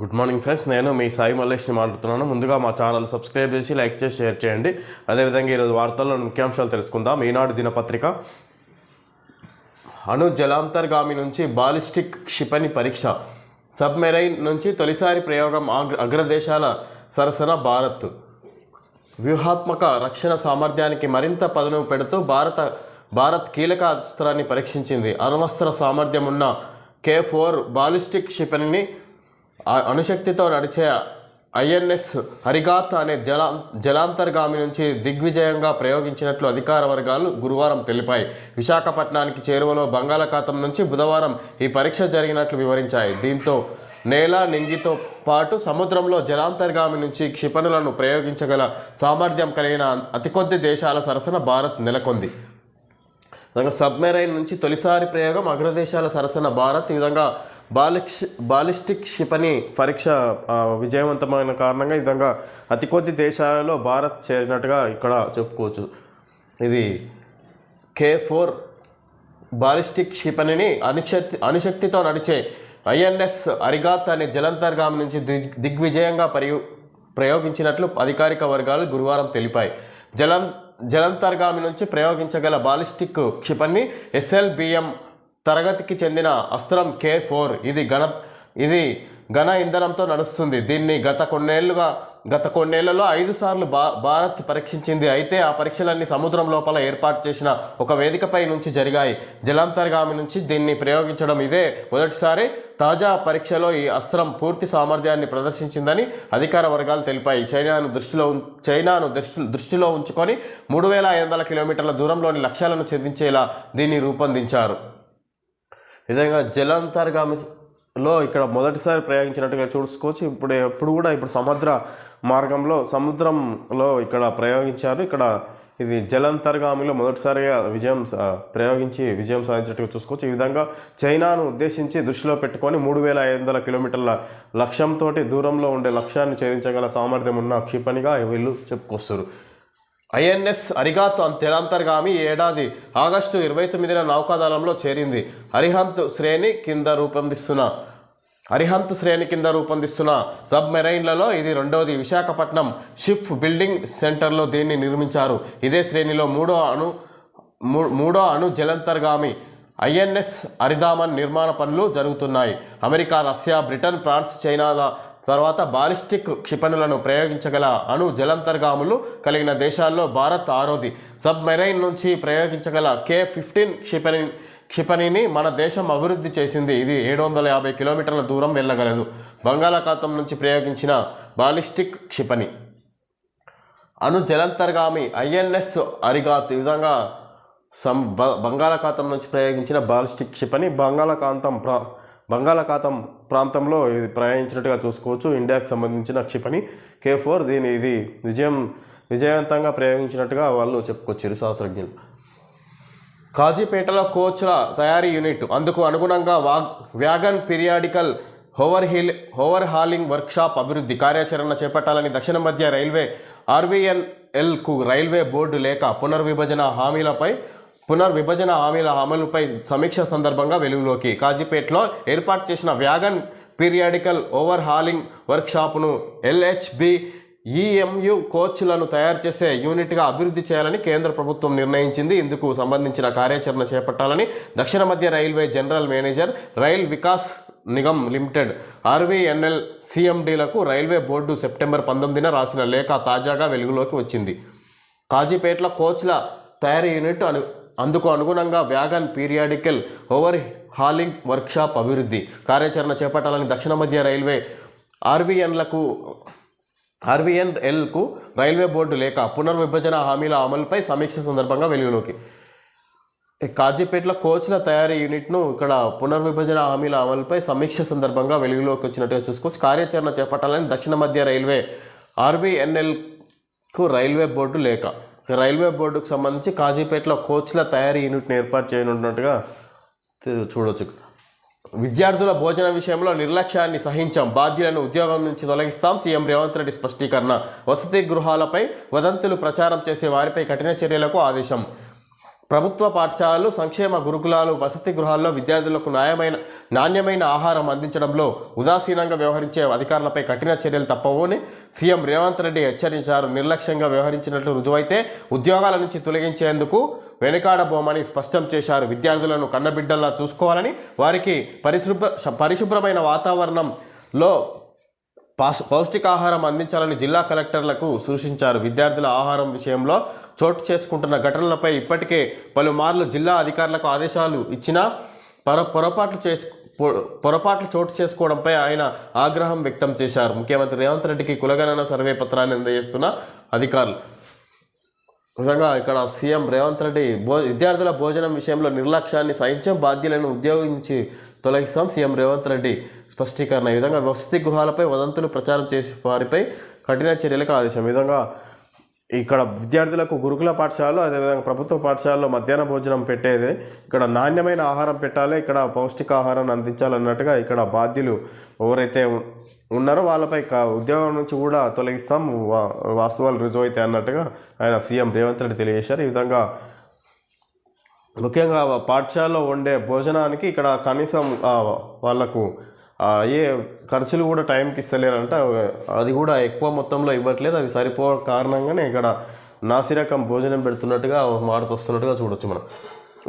Good morning friends నేను మీ సాయి మల్లేష్ని మాట్లాడుతున్నాను. ముందుగా మా ఛానల్ సబ్స్క్రైబ్ చేసి లైక్ చేసి షేర్ చేయండి. అదేవిధంగా ఈరోజు వార్తల్లో ముఖ్యాంశాలు తెలుసుకుందాం. ఈనాడు దినపత్రిక. అణు జలాంతర్గామి నుంచి బాలిస్టిక్ క్షిపణి పరీక్ష. సబ్మెరైన్ నుంచి తొలిసారి ప్రయోగం అగ్ర అగ్రదేశాల సరసన భారత్. వ్యూహాత్మక రక్షణ సామర్థ్యానికి మరింత పదును పెడుతూ భారత భారత్ కీలక అస్త్రాన్ని పరీక్షించింది. అణవస్త్ర సామర్థ్యం ఉన్న కే ఫోర్ బాలిస్టిక్ క్షిపణిని అణుశక్తితో నడిచే ఐఎన్ఎస్ హరిగాత్ అనే జలా జలాంతర్గామి నుంచి దిగ్విజయంగా ప్రయోగించినట్లు అధికార వర్గాలు గురువారం తెలిపాయి. విశాఖపట్నానికి చేరువలో బంగాళాఖాతం నుంచి బుధవారం ఈ పరీక్ష జరిగినట్లు వివరించాయి. దీంతో నేల నింగితో పాటు సముద్రంలో జలాంతర్గామి నుంచి క్షిపణులను ప్రయోగించగల సామర్థ్యం కలిగిన అతి కొద్ది దేశాల సరసన భారత్ నెలకొంది. సబ్మెరైన్ నుంచి తొలిసారి ప్రయోగం అగ్రదేశాల సరసన భారత్. ఈ విధంగా బాలిక్ష్ బాలిస్టిక్ క్షిపణి పరీక్ష విజయవంతమైన కారణంగా ఈ విధంగా అతి కొద్ది దేశాలలో భారత్ చేరినట్టుగా ఇక్కడ చెప్పుకోవచ్చు. ఇది కే ఫోర్ బాలిస్టిక్ క్షిపణిని అణుశక్తి అణుశక్తితో నడిచే ఐఎన్ఎస్ అరిగాత్ అనే జలంతర్గామి నుంచి దిగ్ దిగ్విజయంగా పరి ప్రయోగించినట్లు అధికారిక వర్గాలు గురువారం తెలిపాయి. జలం జలంతర్గామి నుంచి ప్రయోగించగల బాలిస్టిక్ క్షిపణి ఎస్ఎల్బిఎం తరగతికి చెందిన అస్త్రం కే ఫోర్. ఇది ఘన ఇది ఘన ఇంధనంతో నడుస్తుంది. దీన్ని గత కొన్నేళ్ళుగా గత కొన్నేళ్ళలో ఐదు సార్లు భా భారత్ పరీక్షించింది. అయితే ఆ పరీక్షలన్నీ సముద్రం లోపల ఏర్పాటు చేసిన ఒక వేదికపై నుంచి జరిగాయి. జలాంతర్గామి నుంచి దీన్ని ప్రయోగించడం ఇదే మొదటిసారి తాజా పరీక్షలో ఈ అస్త్రం పూర్తి సామర్థ్యాన్ని ప్రదర్శించిందని అధికార వర్గాలు తెలిపాయి. చైనాను దృష్టిలో ఉం- చైనాను దృష్టి దృష్టిలో ఉంచుకొని మూడు వేల ఐదు వందల కిలోమీటర్ల దూరంలోని లక్ష్యాలను ఛేదించేలా దీన్ని రూపొందించారు. విధంగా జలాంతర్గామిలో ఇక్కడ మొదటిసారి ప్రయోగించినట్టుగా చూసుకోవచ్చు. ఇప్పుడు ఎప్పుడు కూడా ఇప్పుడు సముద్ర మార్గంలో సముద్రంలో ఇక్కడ ప్రయోగించారు ఇక్కడ ఇది జలాంతర్గామిలో మొదటిసారిగా విజయం సా- ప్రయోగించి విజయం సాధించినట్టుగా చూసుకోవచ్చు. ఈ విధంగా చైనాను ఉద్దేశించి దృష్టిలో పెట్టుకొని మూడు వేల ఐదు వందల కిలోమీటర్ల లక్ష్యంతో దూరంలో ఉండే లక్ష్యాన్ని ఛేదించగల సామర్థ్యం ఉన్న క్షిపణిగా వీళ్ళు చెప్పుకొస్తారు. ఐఎన్ఎస్ అరిగాత్ జలాంతర్గామి ఏడాది ఆగస్టు ఇరవై తొమ్మిదిన నౌకాదళంలో చేరింది. అరిహంత్ శ్రేణి కింద రూపొందిస్తున్న అరిహంత్ శ్రేణి కింద రూపొందిస్తున్న సబ్మెరైన్లలో ఇది రెండవది విశాఖపట్నం షిప్ బిల్డింగ్ సెంటర్లో దీన్ని నిర్మించారు. ఇదే శ్రేణిలో మూడో అణు మూ- మూడో అణు జలంతర్గామి ఐఎన్ఎస్ అరిదామన్ నిర్మాణ పనులు జరుగుతున్నాయి. అమెరికా రష్యా బ్రిటన్ ఫ్రాన్స్ చైనాల తర్వాత బాలిస్టిక్ క్షిపణులను ప్రయోగించగల అణు జలంతర్గాములు కలిగిన దేశాల్లో భారత్ ఆరోది సబ్మెరైన్ నుంచి ప్రయోగించగల కే ఫిఫ్టీన్ క్షిపణి క్షిపణిని మన దేశం అభివృద్ధి చేసింది. ఇది ఏడు వందల యాభై కిలోమీటర్ల దూరం వెళ్ళగలదు. బంగాళాఖాతం నుంచి ప్రయోగించిన బాలిస్టిక్ క్షిపణి. అణు జలంతర్గామి ఐఎన్ఎస్ అరిగాత్ ఈ విధంగా సం బ బంగాళాఖాతం నుంచి ప్రయోగించిన బాలిస్టిక్ క్షిపణి బంగాళాఖాతం ప్రా బంగాళాఖాతం ప్రాంతంలో ఇది ప్రయాణించినట్టుగా చూసుకోవచ్చు. ఇండియాకు సంబంధించిన క్షిపణి కే ఫోర్ దీని ఇది విజయం విజయవంతంగా ప్రయోగించినట్టుగా వాళ్ళు చెప్పుకొచ్చారు శాస్త్రజ్ఞులు. కాజీపేటలో కోచ్ల తయారీ యూనిట్ అందుకు అనుగుణంగా వాగ్ వ్యాగన్ పీరియాడికల్ హోవర్ హీల్ హోవర్ హాలింగ్ వర్క్షాప్ అభివృద్ధి కార్యాచరణ చేపట్టాలని దక్షిణ మధ్య రైల్వే ఆర్వీఎన్ఎల్కు రైల్వే బోర్డు లేక పునర్విభజన హామీలపై పునర్విభజన హామీల అమలుపై సమీక్ష సందర్భంగా వెలుగులోకి. కాజీపేటలో ఏర్పాటు చేసిన వ్యాగన్ పీరియాడికల్ ఓవర్ హాలింగ్ వర్క్షాప్ను ఎల్హెచ్బి ఈఎంయు కోచ్లను తయారు చేసే యూనిట్గా అభివృద్ధి చేయాలని కేంద్ర ప్రభుత్వం నిర్ణయించింది. ఇందుకు సంబంధించిన కార్యాచరణ చేపట్టాలని దక్షిణ మధ్య railway general manager rail Vikas Nigam limited RVNL సిఎండీలకు railway board September పంతొమ్మిదిన రాసిన లేఖ తాజాగా వెలుగులోకి వచ్చింది. కాజీపేటలో కోచ్ల తయారీ యూనిట్ అను అందుకు అనుగుణంగా wagon periodical overhauling workshop అభివృద్ధి. కార్యాచరణ చేపట్టాలని దక్షిణ మధ్య రైల్వే ఆర్వీఎన్లకు ఆర్వీఎన్ఎల్కు రైల్వే బోర్డు లేక పునర్విభజన హామీల అమలుపై సమీక్ష సందర్భంగా వెలుగులోకి. కాజీపేటలో కోచ్ల తయారీ యూనిట్ను ఇక్కడ పునర్విభజన హామీల అమలుపై సమీక్ష సందర్భంగా వెలుగులోకి వచ్చినట్టుగా చూసుకోవచ్చు. కార్యాచరణ చేపట్టాలని దక్షిణ మధ్య రైల్వే ఆర్వీఎన్ఎల్కు రైల్వే బోర్డు లేక రైల్వే బోర్డుకు సంబంధించి కాజీపేటలో కోచ్ల తయారీ యూనిట్ని ఏర్పాటు చేయనున్నట్టుగా చూడవచ్చు విద్యార్థుల భోజన విషయంలో నిర్లక్ష్యాన్ని సహించాం. బాధ్యులను ఉద్యోగం నుంచి తొలగిస్తాం. సీఎం రేవంత్ రెడ్డి స్పష్టీకరణ. వసతి గృహాలపై వదంతులు ప్రచారం చేసే వారిపై కఠిన చర్యలకు ఆదేశం. ప్రభుత్వ పాఠశాలలు సంక్షేమ గురుకులాలు వసతి గృహాల్లో విద్యార్థులకు న్యాయమైన నాణ్యమైన ఆహారం అందించడంలో ఉదాసీనంగా వ్యవహరించే అధికారులపై కఠిన చర్యలు తప్పవు అని సీఎం రేవంత్ రెడ్డి హెచ్చరించారు. నిర్లక్ష్యంగా వ్యవహరించినట్లు రుజువైతే ఉద్యోగాల నుంచి తొలగించేందుకు వెనుకాడబోమని స్పష్టం చేశారు. విద్యార్థులను కన్నబిడ్డల్లా చూసుకోవాలని వారికి పరిశుభ్ర పరిశుభ్రమైన వాతావరణంలో పౌష్టికాహారం అందించాలని జిల్లా కలెక్టర్లకు సూచించారు. విద్యార్థుల ఆహారం విషయంలో చోటు చేసుకుంటున్న ఘటనలపై ఇప్పటికే పలుమార్లు జిల్లా అధికారులకు ఆదేశాలు ఇచ్చినా పొర పొరపాట్లు చేసు పొరపాట్లు చోటు చేసుకోవడంపై ఆయన ఆగ్రహం వ్యక్తం చేశారు. ముఖ్యమంత్రి రేవంత్ రెడ్డికి కులగణన సర్వే పత్రాన్ని అందజేస్తున్న అధికారులు. నిజంగా ఇక్కడ సీఎం రేవంత్ రెడ్డి భో విద్యార్థుల భోజనం విషయంలో నిర్లక్ష్యాన్ని సహించే బాధ్యులను ఉద్యోగించి తొలగిస్తాం సీఎం రేవంత్ రెడ్డి. స్పష్టీకరణ. ఈ విధంగా వసతి గృహాలపై వదంతులు ప్రచారం చేసే వారిపై కఠిన చర్యలకు ఆదేశం ఈ విధంగా ఇక్కడ విద్యార్థులకు గురుకుల పాఠశాలలో అదేవిధంగా ప్రభుత్వ పాఠశాలలో మధ్యాహ్న భోజనం పెట్టేది. ఇక్కడ నాణ్యమైన ఆహారం పెట్టాలి ఇక్కడ పౌష్టికాహారాన్ని అందించాలన్నట్టుగా ఇక్కడ బాధ్యులు ఎవరైతే ఉన్నారో వాళ్ళపై ఉద్యోగం నుంచి కూడా తొలగిస్తాం. వా- వాస్తవాలు రుజువు అయితే అన్నట్టుగా ఆయన సీఎం రేవంత్ రెడ్డి తెలియజేశారు. ఈ విధంగా ముఖ్యంగా పాఠశాలలో వండే భోజనానికి ఇక్కడ కనీసం వాళ్ళకు ఏ ఖర్చులు కూడా టైంకి ఇస్తలేరంట. అది కూడా ఎక్కువ మొత్తంలో ఇవ్వట్లేదు. అవి సరిపో కారణంగానే ఇక్కడ నాసిరకం భోజనం పెడుతున్నట్టుగా మారుతొస్తున్నట్టుగా చూడొచ్చు మనం.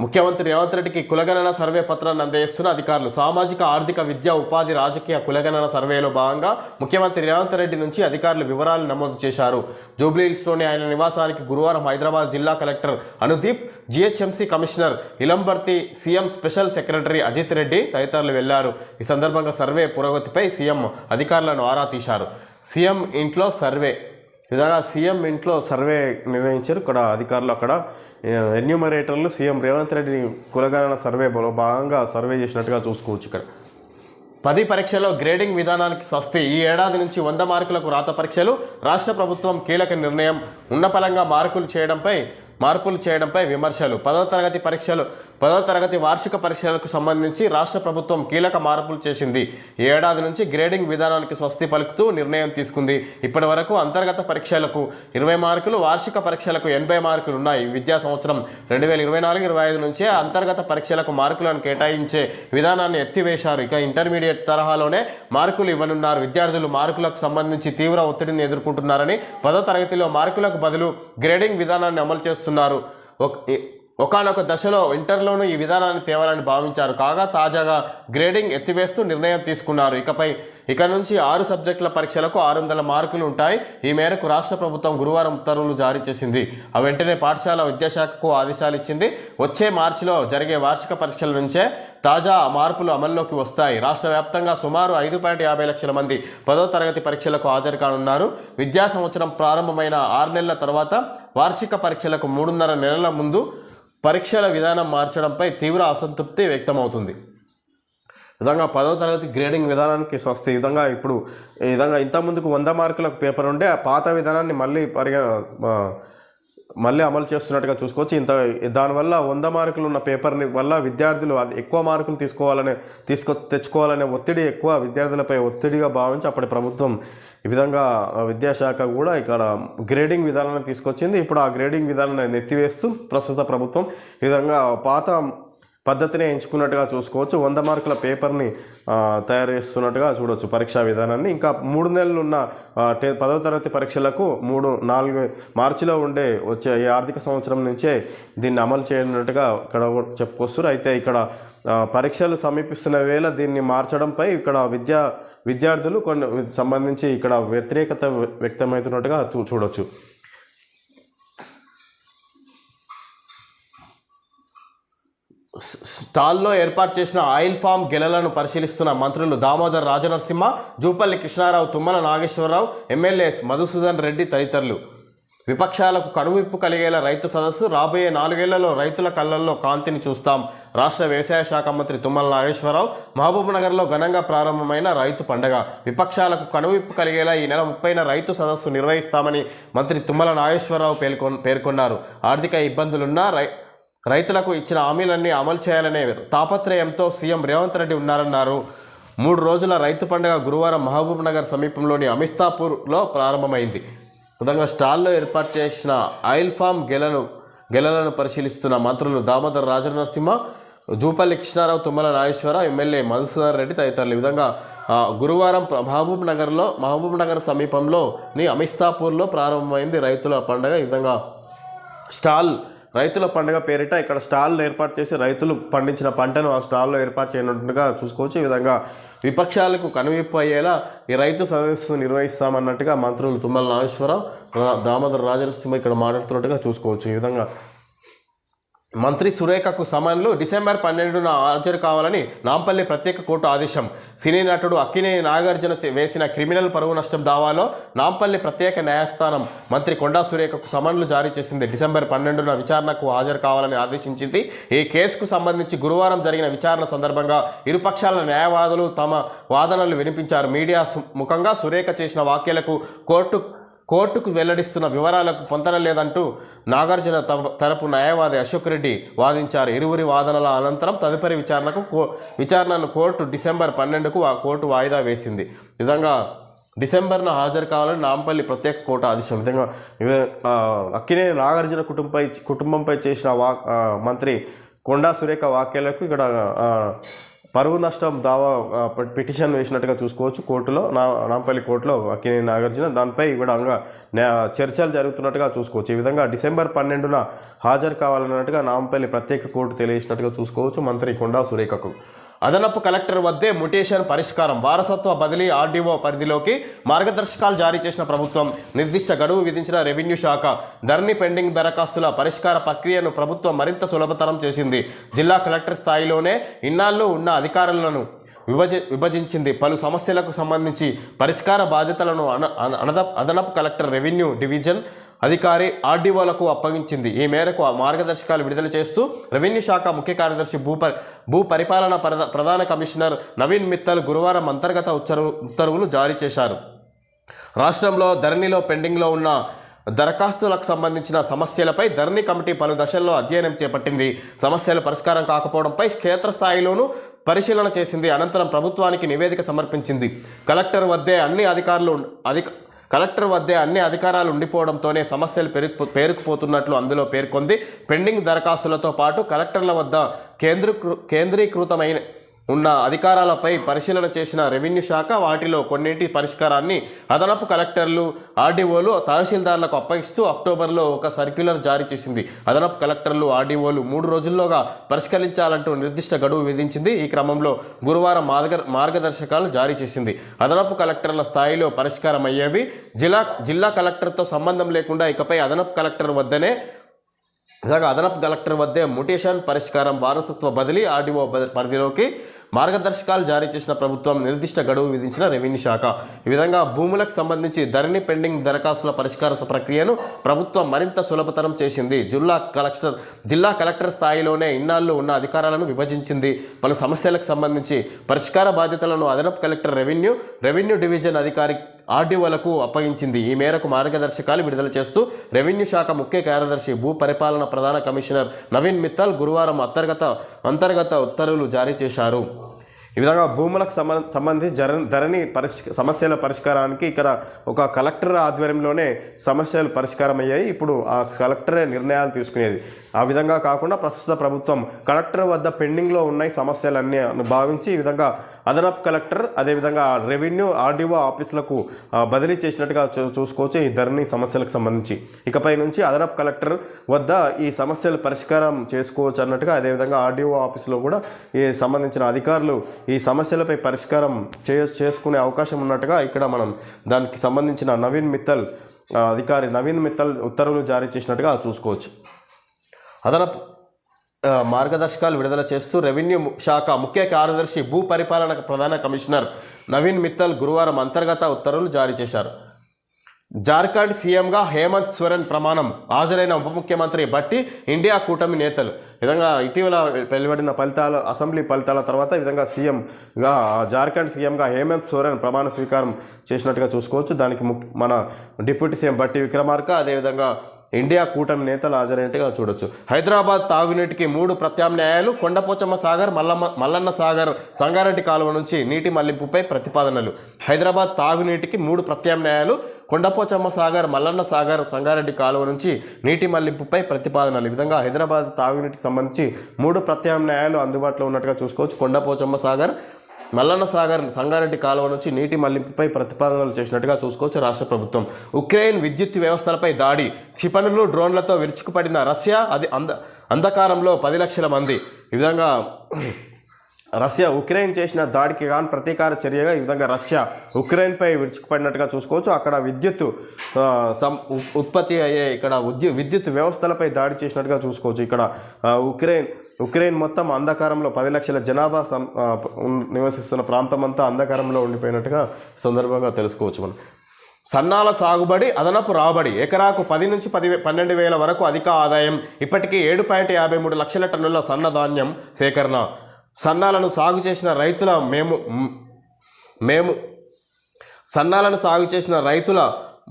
ముఖ్యమంత్రి రేవంత్ రెడ్డికి కులగణన సర్వే పత్రాన్ని అందజేస్తున్న అధికారులు. సామాజిక ఆర్థిక విద్యా ఉపాధి రాజకీయ కులగణన సర్వేలో భాగంగా ముఖ్యమంత్రి రేవంత్ రెడ్డి నుంచి అధికారులు వివరాలు నమోదు చేశారు. జూబ్లీహిల్స్లోని ఆయన నివాసానికి గురువారం హైదరాబాద్ జిల్లా collector Anudeep GHMC commissioner Ilambarthi CM special secretary Ajith Reddy తదితరులు వెళ్ళారు. ఈ సందర్భంగా సర్వే పురోగతిపై సీఎం అధికారులను ఆరా తీశారు. సీఎం ఇంట్లో సర్వే. ఈ విధంగా సీఎం ఇంట్లో సర్వే నిర్వహించారు. ఇక్కడ అధికారులు అక్కడ ఎన్యూమరేటర్లు సీఎం రేవంత్ రెడ్డి కులగణన సర్వేలో భాగంగా సర్వే చేసినట్టుగా చూసుకోవచ్చు ఇక్కడ. పది పరీక్షలో గ్రేడింగ్ విధానానికి స్వస్తి. ఈ ఏడాది నుంచి వంద మార్కులకు రాత పరీక్షలు. రాష్ట్ర ప్రభుత్వం కీలక నిర్ణయం. ఉన్నపలంగా మార్కులు చేయడంపై మార్పులు చేయడంపై విమర్శలు. పదవ తరగతి పరీక్షలు పదవ తరగతి వార్షిక పరీక్షలకు సంబంధించి రాష్ట్ర ప్రభుత్వం కీలక మార్పులు చేసింది. ఏడాది నుంచి గ్రేడింగ్ విధానానికి స్వస్తి పలుకుతూ నిర్ణయం తీసుకుంది. ఇప్పటి వరకు అంతర్గత పరీక్షలకు ఇరవై మార్కులు వార్షిక పరీక్షలకు ఎనభై మార్కులు ఉన్నాయి. విద్యా సంవత్సరం రెండు వేల ఇరవై నాలుగు ఇరవై ఐదు నుంచే అంతర్గత పరీక్షలకు మార్కులను కేటాయించే విధానాన్ని ఎత్తివేశారు. ఇక ఇంటర్మీడియట్ తరహాలోనే మార్కులు ఇవ్వనున్నారు. విద్యార్థులు మార్కులకు సంబంధించి తీవ్ర ఒత్తిడిని ఎదుర్కొంటున్నారని పదో తరగతిలో మార్కులకు బదులు గ్రేడింగ్ విధానాన్ని అమలు చేస్తున్నారు. ఒక ఒకనొక దశలో ఇంటర్లోనూ ఈ విధానాన్ని తేవాలని భావించారు. కాగా తాజాగా గ్రేడింగ్ ఎత్తివేస్తూ నిర్ణయం తీసుకున్నారు. ఇకపై ఇక నుంచి ఆరు సబ్జెక్టుల పరీక్షలకు ఆరు వందల మార్కులు ఉంటాయి. ఈ మేరకు రాష్ట్ర ప్రభుత్వం గురువారం ఉత్తర్వులు జారీ చేసింది. ఆ వెంటనే పాఠశాల విద్యాశాఖకు ఆదేశాలు ఇచ్చింది. వచ్చే మార్చిలో జరిగే వార్షిక పరీక్షల నుంచే తాజా మార్పులు అమల్లోకి వస్తాయి. రాష్ట్ర వ్యాప్తంగా సుమారు ఐదు పాయింట్ యాభై లక్షల మంది పదో తరగతి పరీక్షలకు హాజరు కానున్నారు. విద్యా సంవత్సరం ప్రారంభమైన ఆరు నెలల తర్వాత వార్షిక పరీక్షలకు మూడున్నర నెలల ముందు పరీక్షల విధానం మార్చడంపై తీవ్ర అసంతృప్తి వ్యక్తమవుతుంది. విధంగా పదో తరగతి గ్రేడింగ్ విధానానికి స్వస్తి ఈ విధంగా ఇప్పుడు ఈ విధంగా ఇంతకుముందుకు వంద మార్కులకు పేపర్ ఉండే ఆ పాత విధానాన్ని మళ్ళీ పరిగ మళ్ళీ అమలు చేస్తున్నట్టుగా చూసుకోవచ్చు. ఇంత దానివల్ల వంద మార్కులు ఉన్న పేపర్ని వల్ల విద్యార్థులు అది ఎక్కువ మార్కులు తీసుకోవాలనే తీసుకో తెచ్చుకోవాలనే ఒత్తిడి ఎక్కువ విద్యార్థులపై ఒత్తిడిగా భావించి అప్పటి ప్రభుత్వం ఈ విధంగా విద్యాశాఖ కూడా ఇక్కడ గ్రేడింగ్ విధానాన్ని తీసుకొచ్చింది. ఇప్పుడు ఆ గ్రేడింగ్ విధానాన్ని ఎత్తివేస్తూ ప్రస్తుత ప్రభుత్వం ఈ విధంగా పాత పద్ధతిని ఎంచుకున్నట్టుగా చూసుకోవచ్చు. వంద మార్కుల పేపర్ని తయారు చేస్తున్నట్టుగా చూడవచ్చు పరీక్షా విధానాన్ని. ఇంకా మూడు నెలలు ఉన్న ఆ, టె పదవ తరగతి పరీక్షలకు మూడు నాలుగు మార్చిలో ఉండే వచ్చే ఈ ఆర్థిక సంవత్సరం నుంచే దీన్ని అమలు చేయనున్నట్టుగా ఇక్కడ చెప్పుకొస్తారు అయితే ఇక్కడ పరీక్షలు సమీపిస్తున్న వేళ దీన్ని మార్చడంపై ఇక్కడ విద్యా విద్యార్థులు కొన్ని సంబంధించి ఇక్కడ వ్యతిరేకత వ్యక్తమవుతున్నట్టుగా చూ చూడొచ్చు. స్టాల్లో ఏర్పాటు చేసిన ఆయిల్ ఫామ్ గెలలను పరిశీలిస్తున్న మంత్రులు దామోదర్ రాజనరసింహ జూపల్లి కృష్ణారావు తుమ్మల నాగేశ్వరరావు ఎమ్మెల్యే మధుసూదన్ రెడ్డి తదితరులు. విపక్షాలకు కనువిప్పు కలిగేలా రైతు సదస్సు రాబోయే నాలుగేళ్ళలో రైతుల కళ్ళల్లో కాంతిని చూస్తాం. రాష్ట్ర వ్యవసాయ శాఖ మంత్రి తుమ్మల నాగేశ్వరరావు మహబూబ్నగర్లో ఘనంగా ప్రారంభమైన రైతు పండగ. విపక్షాలకు కనువిప్పు కలిగేలా ఈ నెల ముప్పైన రైతు సదస్సు నిర్వహిస్తామని మంత్రి తుమ్మల నాగేశ్వరరావు పేర్కొన్ పేర్కొన్నారు. ఆర్థిక ఇబ్బందులున్నా రై రైతులకు ఇచ్చిన హామీలన్నీ అమలు చేయాలనే తాపత్రయంతో సీఎం రేవంత్ రెడ్డి ఉన్నారన్నారు. మూడు రోజుల రైతు పండుగ గురువారం మహబూబ్నగర్ సమీపంలోని అమిస్తాపూర్లో ప్రారంభమైంది. విధంగా స్టాల్లో ఏర్పాటు చేసిన ఆయిల్ ఫామ్ గెలను గెలలను పరిశీలిస్తున్న మంత్రులు దామోదర్ రాజనరసింహ జూపల్లి కృష్ణారావు తుమ్మల నాగేశ్వర ఎమ్మెల్యే మధుసూదన్ రెడ్డి తదితరులు. ఈ విధంగా గురువారం మహబూబ్ నగర్లో మహబూబ్ నగర్ సమీపంలోని అమిస్తాపూర్లో ప్రారంభమైంది రైతుల పండుగ. ఈ విధంగా స్టాల్ రైతుల పండుగ పేరిట ఇక్కడ స్టాల్ ఏర్పాటు చేసి రైతులు పండించిన పంటను ఆ స్టాల్లో ఏర్పాటు చేయనున్నట్టుగా చూసుకోవచ్చు. ఈ విధంగా విపక్షాలకు కనువిప్పు అయ్యేలా ఈ రైతు సదస్సు నిర్వహిస్తామన్నట్టుగా మంత్రులు తుమ్మల నాగేశ్వరరావు దామోదర రాజనసింహ ఇక్కడ మాట్లాడుతున్నట్టుగా చూసుకోవచ్చు. ఈ విధంగా మంత్రి సురేఖకు సమన్లు. డిసెంబర్ పన్నెండున హాజరు కావాలని నాంపల్లి ప్రత్యేక కోర్టు ఆదేశం. సినీ నటుడు అక్కినేని నాగార్జున వేసిన క్రిమినల్ పరువు నష్టం దావాలో నాంపల్లి ప్రత్యేక న్యాయస్థానం మంత్రి కొండా సురేఖకు సమన్లు జారీ చేసింది. డిసెంబర్ పన్నెండున విచారణకు హాజరు కావాలని ఆదేశించింది. ఈ కేసుకు సంబంధించి గురువారం జరిగిన విచారణ సందర్భంగా ఇరుపక్షాల న్యాయవాదులు తమ వాదనలు వినిపించారు. మీడియా ముఖంగా సురేఖ చేసిన వ్యాఖ్యలకు కోర్టు కోర్టుకు వెల్లడిస్తున్న వివరాలకు పొందడం లేదంటూ నాగార్జున తరపు న్యాయవాది అశోక్ రెడ్డి వాదించారు. ఇరువురి వాదనల అనంతరం తదుపరి విచారణకు కో విచారణను కోర్టు డిసెంబర్ పన్నెండుకు ఆ కోర్టు వాయిదా వేసింది. విధంగా డిసెంబర్న హాజరు కావాలని నాంపల్లి ప్రత్యేక కోర్టు ఆదేశం. విధంగా అక్కినే నాగార్జున కుటుంబంపై కుటుంబంపై చేసిన వా మంత్రి కొండా సురేఖ వాక్యాలకు ఇక్కడ పరువు నష్టం దావా పిటిషన్ వేసినట్టుగా చూసుకోవచ్చు కోర్టులో. నా నాంపల్లి కోర్టులో అక్కినేని నాగార్జున. దానిపై కూడా చర్చలు జరుగుతున్నట్టుగా చూసుకోవచ్చు. ఈ విధంగా డిసెంబర్ పన్నెండున హాజరు కావాలన్నట్టుగా నాంపల్లి ప్రత్యేక కోర్టు తెలియజేసినట్టుగా చూసుకోవచ్చు మంత్రి కొండా సురేఖకు. అదనపు కలెక్టర్ వద్దే ముటేషన్ పరిష్కారం. వారసత్వ బదిలీ ఆర్డీఓ పరిధిలోకి మార్గదర్శకాలు జారీ చేసిన ప్రభుత్వం నిర్దిష్ట గడువు విధించిన రెవెన్యూ శాఖ. ధరణి పెండింగ్ దరఖాస్తుల పరిష్కార ప్రక్రియను ప్రభుత్వం మరింత సులభతరం చేసింది. జిల్లా కలెక్టర్ స్థాయిలోనే ఇన్నాళ్ళు ఉన్న అధికారులను విభజ విభజించింది. పలు సమస్యలకు సంబంధించి పరిష్కార బాధ్యతలను అన అన- అనద- అదనపు కలెక్టర్ రెవెన్యూ డివిజన్ అధికారి ఆర్డీఓలకు అప్పగించింది. ఈ మేరకు ఆ మార్గదర్శకాలు విడుదల చేస్తూ రెవెన్యూ శాఖ ముఖ్య కార్యదర్శి భూ భూ పరిపాలన ప్రధా- ప్రధాన కమిషనర్ నవీన్ మిత్తల్ గురువారం అంతర్గత ఉత్తర్వు ఉత్తర్వులు జారీ చేశారు. రాష్ట్రంలో ధరణిలో పెండింగ్లో ఉన్న దరఖాస్తులకు సంబంధించిన సమస్యలపై ధరణి కమిటీ పలు దశల్లో అధ్యయనం చేపట్టింది. సమస్యలు పరిష్కారం కాకపోవడంపై క్షేత్రస్థాయిలోనూ పరిశీలన చేసింది. అనంతరం ప్రభుత్వానికి నివేదిక సమర్పించింది. కలెక్టర్ వద్దే అన్ని అధికారులు అధిక కలెక్టర్ వద్దే అన్ని అధికారాలు ఉండిపోవడంతోనే సమస్యలు పెరుగు పేరుకుపోతున్నట్లు అందులో పేర్కొంది. పెండింగ్ దరఖాస్తులతో పాటు కలెక్టర్ల వద్ద కేంద్రీకృ కేంద్రీకృతమైన ఉన్న అధికారాలపై పరిశీలన చేసిన రెవెన్యూ శాఖ వాటిలో కొన్నింటి పరిష్కారాన్ని అదనపు కలెక్టర్లు ఆర్డీఓలు తహసీల్దార్లకు అప్పగిస్తూ అక్టోబర్లో ఒక సర్క్యులర్ జారీ చేసింది. అదనపు కలెక్టర్లు ఆర్డీఓలు మూడు రోజుల్లోగా పరిష్కరించాలంటూ నిర్దిష్ట గడువు విధించింది. ఈ క్రమంలో గురువారం మార్గ మార్గదర్శకాలు జారీ చేసింది. అదనపు కలెక్టర్ల స్థాయిలో పరిష్కారం అయ్యేవి జిల్లా జిల్లా కలెక్టర్తో సంబంధం లేకుండా ఇకపై అదనపు కలెక్టర్ వద్దనే ఇలాగ అదనపు కలెక్టర్ వద్దే ముటేషన్ పరిష్కారం వారసత్వ బదిలీ ఆర్డీఓ పరిధిలోకి మార్గదర్శకాలు జారీ చేసిన ప్రభుత్వం నిర్దిష్ట గడువు విధించిన రెవెన్యూ శాఖ. ఈ విధంగా భూములకు సంబంధించి ధరణి పెండింగ్ దరఖాస్తుల పరిష్కార ప్రక్రియను ప్రభుత్వం మరింత సులభతరం చేసింది. జిల్లా కలెక్టర్ జిల్లా కలెక్టర్ స్థాయిలోనే ఇన్నాళ్ళు ఉన్న అధికారాలను విభజించింది. పలు సమస్యలకు సంబంధించి పరిష్కార బాధ్యతలను అదనపు కలెక్టర్ రెవెన్యూ రెవెన్యూ డివిజన్ అధికారి ఆర్డీఓలకు అప్పగించింది. ఈ మేరకు మార్గదర్శకాలు విడుదల చేస్తూ రెవెన్యూ శాఖ ముఖ్య కార్యదర్శి భూ పరిపాలన ప్రధాన కమిషనర్ నవీన్ మిత్తల్ గురువారం అంతర్గత అంతర్గత ఉత్తర్వులు జారీ చేశారు. ఈ విధంగా భూములకు సంబంధ సంబంధించి జర ధరణి పరిష్ సమస్యల పరిష్కారానికి ఇక్కడ ఒక కలెక్టర్ ఆధ్వర్యంలోనే సమస్యలు పరిష్కారం అయ్యాయి ఇప్పుడు ఆ కలెక్టరే నిర్ణయాలు తీసుకునేది. ఆ విధంగా కాకుండా ప్రస్తుత ప్రభుత్వం కలెక్టర్ వద్ద పెండింగ్లో ఉన్నాయి సమస్యలన్నీ భావించి ఈ విధంగా అదనపు కలెక్టర్ అదేవిధంగా రెవెన్యూ ఆర్డీఓ ఆఫీసులకు బదిలీ చేసినట్టుగా చూ- చూసుకోవచ్చు ఈ ధరణి సమస్యలకు సంబంధించి. ఇకపై నుంచి అదనపు కలెక్టర్ వద్ద ఈ సమస్యలు పరిష్కారం చేసుకోవచ్చు అన్నట్టుగా అదేవిధంగా ఆర్డీఓ ఆఫీసులో కూడా ఈ సంబంధించిన అధికారులు ఈ సమస్యలపై పరిష్కారం చే చేసుకునే అవకాశం ఉన్నట్టుగా ఇక్కడ మనం దానికి సంబంధించిన నవీన్ మిత్తల్ అధికారి నవీన్ మిత్తల్ ఉత్తర్వులు జారీ చేసినట్టుగా చూసుకోవచ్చు. అదనపు మార్గదర్శకాలు విడుదల చేస్తూ రెవెన్యూ శాఖ ముఖ్య కార్యదర్శి భూ పరిపాలన ప్రధాన కమిషనర్ నవీన్ మిత్తల్ గురువారం అంతర్గత ఉత్తర్వులు జారీ చేశారు. జార్ఖండ్ సీఎంగా హేమంత్ సోరెన్ ప్రమాణం హాజరైన ఉప ముఖ్యమంత్రి బట్టి ఇండియా కూటమి నేతలు. విధంగా ఇటీవల వెలువడిన ఫలితాల అసెంబ్లీ ఫలితాల తర్వాత ఈ విధంగా సీఎంగా జార్ఖండ్ సీఎంగా హేమంత్ సోరెన్ ప్రమాణ స్వీకారం చేసినట్టుగా చూసుకోవచ్చు. దానికి ముఖ్య మన డిప్యూటీ సీఎం బట్టి విక్రమార్క అదేవిధంగా ఇండియా కూటమి నేతలు హాజరైనట్టుగా చూడొచ్చు. హైదరాబాద్ తాగునీటికి మూడు ప్రత్యామ్నాయాలు కొండపోచమ్మ సాగర్ మల్లమ్మ మల్లన్న సాగర్ సంగారెడ్డి కాలువ నుంచి నీటి మళ్ళింపుపై ప్రతిపాదనలు. హైదరాబాద్ తాగునీటికి మూడు ప్రత్యామ్నాయాలు కొండపోచమ్మ సాగర్ మల్లన్న సాగర్ సంగారెడ్డి కాలువ నుంచి నీటి మళ్ళింపుపై ప్రతిపాదనలు. ఈ విధంగా హైదరాబాద్ తాగునీటికి సంబంధించి మూడు ప్రత్యామ్నాయాలు అందుబాటులో ఉన్నట్టుగా చూసుకోవచ్చు. కొండపోచమ్మ సాగర్ మల్లన్న సాగర్ సంగారెడ్డి కాలువ నుంచి నీటి మళ్ళింపుపై ప్రతిపాదనలు చేసినట్టుగా చూసుకోవచ్చు రాష్ట్ర ప్రభుత్వం. ఉక్రెయిన్ విద్యుత్ వ్యవస్థలపై దాడి. క్షిపణులు డ్రోన్లతో విరుచుకుపడిన రష్యా అది అంధ అంధకారంలో పది లక్షల మంది. ఈ విధంగా రష్యా ఉక్రెయిన్ చేసిన దాడికి కానీ ప్రతీకార చర్యగా ఈ విధంగా రష్యా ఉక్రెయిన్పై విరుచుకుపడినట్టుగా చూసుకోవచ్చు. అక్కడ విద్యుత్ సం ఉ- ఉత్పత్తి అయ్యే ఇక్కడ ఉద్యు విద్యుత్ వ్యవస్థలపై దాడి చేసినట్టుగా చూసుకోవచ్చు. ఇక్కడ ఉక్రెయిన్ ఉక్రెయిన్ మొత్తం అంధకారంలో పది లక్షల జనాభా సం నివసిస్తున్న ప్రాంతం అంతా అంధకారంలో ఉండిపోయినట్టుగా సందర్భంగా తెలుసుకోవచ్చు మనం. సన్నాల సాగుబడి అదనపు రాబడి ఎకరాకు పది నుంచి పది పన్నెండు వేల వరకు అధిక ఆదాయం ఇప్పటికీ ఏడు పాయింట్ యాభై మూడు లక్షల టన్నుల సన్నధాన్యం సేకరణ సన్నాలను సాగు చేసిన రైతుల మేము మేము సన్నాలను సాగు చేసిన రైతుల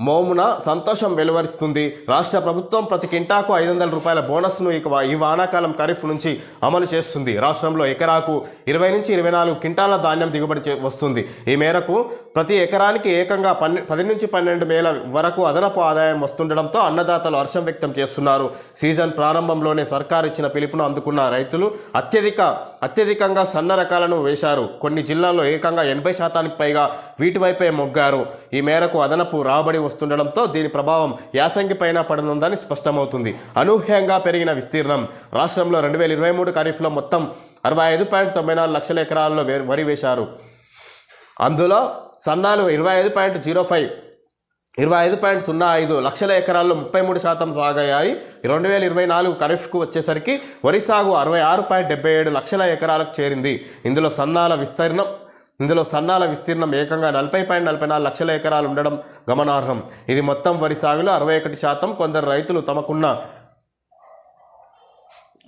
మోమున సంతోషం వెలువరిస్తుంది. రాష్ట్ర ప్రభుత్వం ప్రతి కింటాకు ఐదు వందల రూపాయల బోనస్ను ఇక ఈ వానాకాలం ఖరీఫ్ నుంచి అమలు చేస్తుంది. రాష్ట్రంలో ఎకరాకు ఇరవై నుంచి ఇరవై నాలుగు కింటాల ధాన్యం దిగుబడి చే- వస్తుంది. ఈ మేరకు ప్రతి ఎకరానికి ఏకంగా పన్నె పది నుంచి పన్నెండు వేల వరకు అదనపు ఆదాయం వస్తుండడంతో అన్నదాతలు హర్షం వ్యక్తం చేస్తున్నారు. సీజన్ ప్రారంభంలోనే సర్కారు ఇచ్చిన పిలుపును అందుకున్న రైతులు అత్యధిక అత్యధికంగా సన్న రకాలను వేశారు. కొన్ని జిల్లాల్లో ఏకంగా ఎనభై శాతానికి పైగా వీటి వైపే మొగ్గారు. ఈ మేరకు అదనపు రాబడి వస్తుండడంతో దీని ప్రభావం యాసంగి పైన పడనుందని స్పష్టమవుతుంది. అనూహ్యంగా పెరిగిన విస్తీర్ణం. రాష్ట్రంలో రెండు వేల ఇరవై మూడు ఖరీఫ్లో మొత్తం అరవై ఐదు పాయింట్ తొంభై నాలుగు లక్షల ఎకరాల్లో వరి వేశారు. అందులో సన్నాలు ఇరవై ఐదు పాయింట్ జీరో ఫైవ్ ఇరవై ఐదు పాయింట్ సున్నా ఐదు లక్షల ఎకరాల్లో ముప్పై మూడు శాతం సాగయ్యాయి రెండు వేల ఇరవై నాలుగు ఖరీఫ్కు వచ్చేసరికి వరి సాగు అరవై ఆరు పాయింట్ డెబ్బై ఏడు లక్షల ఎకరాలకు చేరింది. ఇందులో సన్నాల విస్తీర్ణం ఇందులో సన్నాల విస్తీర్ణం ఏకంగా నలభై పాయింట్ నలభై నాలుగు లక్షల ఎకరాలు ఉండడం గమనార్హం. ఇది మొత్తం వరి సాగులో అరవై ఒకటి శాతం. కొందరు రైతులు తమకున్న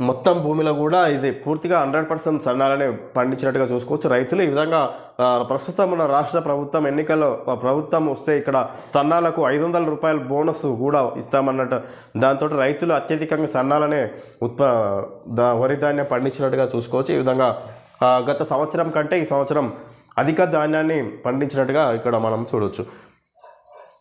మొత్తం భూమిలో కూడా ఇది పూర్తిగా హండ్రెడ్ పర్సెంట్ సన్నాలనే పండించినట్టుగా చూసుకోవచ్చు. రైతులు ఈ విధంగా ప్రస్తుతం మన రాష్ట్ర ప్రభుత్వం ఎన్నికల్లో ప్రభుత్వం వస్తే ఇక్కడ సన్నాలకు ఐదు వందల రూపాయల బోనస్ కూడా ఇస్తామన్నట్టు. దాంతో రైతులు అత్యధికంగా సన్నాలనే ఉత్ప దా వరి ధాన్యం పండించినట్టుగా చూసుకోవచ్చు. ఈ విధంగా గత సంవత్సరం కంటే ఈ సంవత్సరం అధిక ధాన్యాన్ని పండించినట్టుగా ఇక్కడ మనం చూడవచ్చు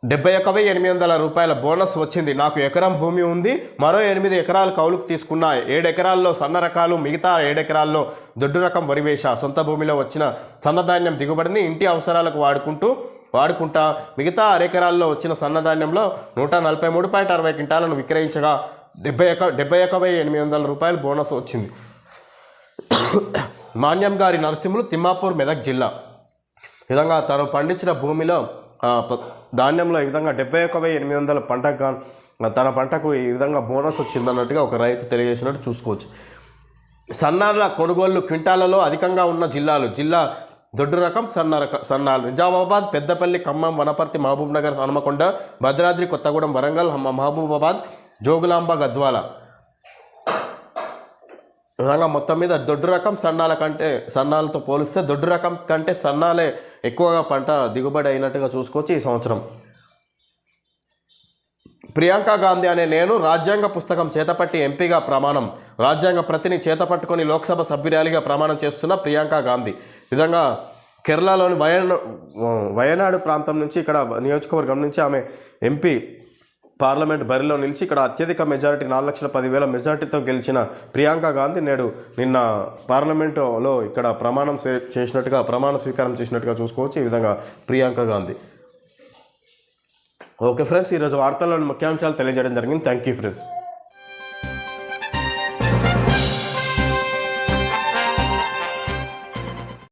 డెబ్బై ఒక్క వెయ్యి ఎనిమిది వందల రూపాయల బోనస్ వచ్చింది. నాకు ఎకరం భూమి ఉంది. మరో ఎనిమిది ఎకరాలు కౌలుకు తీసుకున్న ఏడు ఎకరాల్లో సన్న రకాలు మిగతా ఏడెకరాల్లో దొడ్డు రకం వరివేశ సొంత భూమిలో వచ్చిన సన్నధాన్యం దిగుబడిని ఇంటి అవసరాలకు వాడుకుంటూ వాడుకుంటా మిగతా అరెకరాల్లో వచ్చిన సన్నధాన్యంలో నూట నలభై మూడు పాయింట్ అరవై క్వింటాలను విక్రయించగా డెబ్బై ఒక డెబ్బై ఒక వెయ్యి ఎనిమిది వందల రూపాయలు బోనస్ వచ్చింది. మాన్యం గారి నరసింహులు తిమ్మాపూర్ మెదక్ జిల్లా. విధంగా తను పండించిన భూమిలో ధాన్యంలో ఈ విధంగా డెబ్బై ఒక వెయ్యి ఎనిమిది వందల పంటకు తన పంటకు ఈ విధంగా బోనస్ వచ్చిందన్నట్టుగా ఒక రైతు తెలియజేసినట్టు చూసుకోవచ్చు. సన్నాల కొనుగోళ్ళు క్వింటాలలో అధికంగా ఉన్న జిల్లాలు జిల్లా దొడ్డు రకం సన్న సన్నాలు నిజామాబాద్ పెద్దపల్లి ఖమ్మం వనపర్తి మహబూబ్ నగర్ హనుమకొండ భద్రాద్రి కొత్తగూడెం వరంగల్ మహబూబాబాద్ జోగులాంబ గద్వాల. ఈ విధంగా మొత్తం మీద దొడ్డు రకం సన్నాల కంటే సన్నాలతో పోలిస్తే దొడ్డు రకం కంటే సన్నాలే ఎక్కువగా పంట దిగుబడి అయినట్టుగా చూసుకోవచ్చు ఈ సంవత్సరం. ప్రియాంక గాంధీ అనే నేను రాజ్యాంగ పుస్తకం చేతపట్టి ఎంపీగా ప్రమాణం రాజ్యాంగ ప్రతిని చేతపట్టుకొని లోక్సభ సభ్యురాలిగా ప్రమాణం చేస్తున్న ప్రియాంక గాంధీ. విధంగా కేరళలోని వయన వయనాడు ప్రాంతం నుంచి ఇక్కడ నియోజకవర్గం నుంచి ఆమె ఎంపీ పార్లమెంట్ బరిలో నిలిచి ఇక్కడ అత్యధిక మెజారిటీ నాలుగు లక్షల పదివేల మెజారిటీతో గెలిచిన ప్రియాంక గాంధీ నేడు నిన్న పార్లమెంటులో ఇక్కడ ప్రమాణం చేసినట్టుగా ప్రమాణ స్వీకారం చేసినట్టుగా చూసుకోవచ్చు ఈ విధంగా ప్రియాంక గాంధీ. ఓకే ఫ్రెండ్స్ ఈరోజు వార్తల్లోని ముఖ్యాంశాలు తెలియజేయడం జరిగింది. Thank you friends.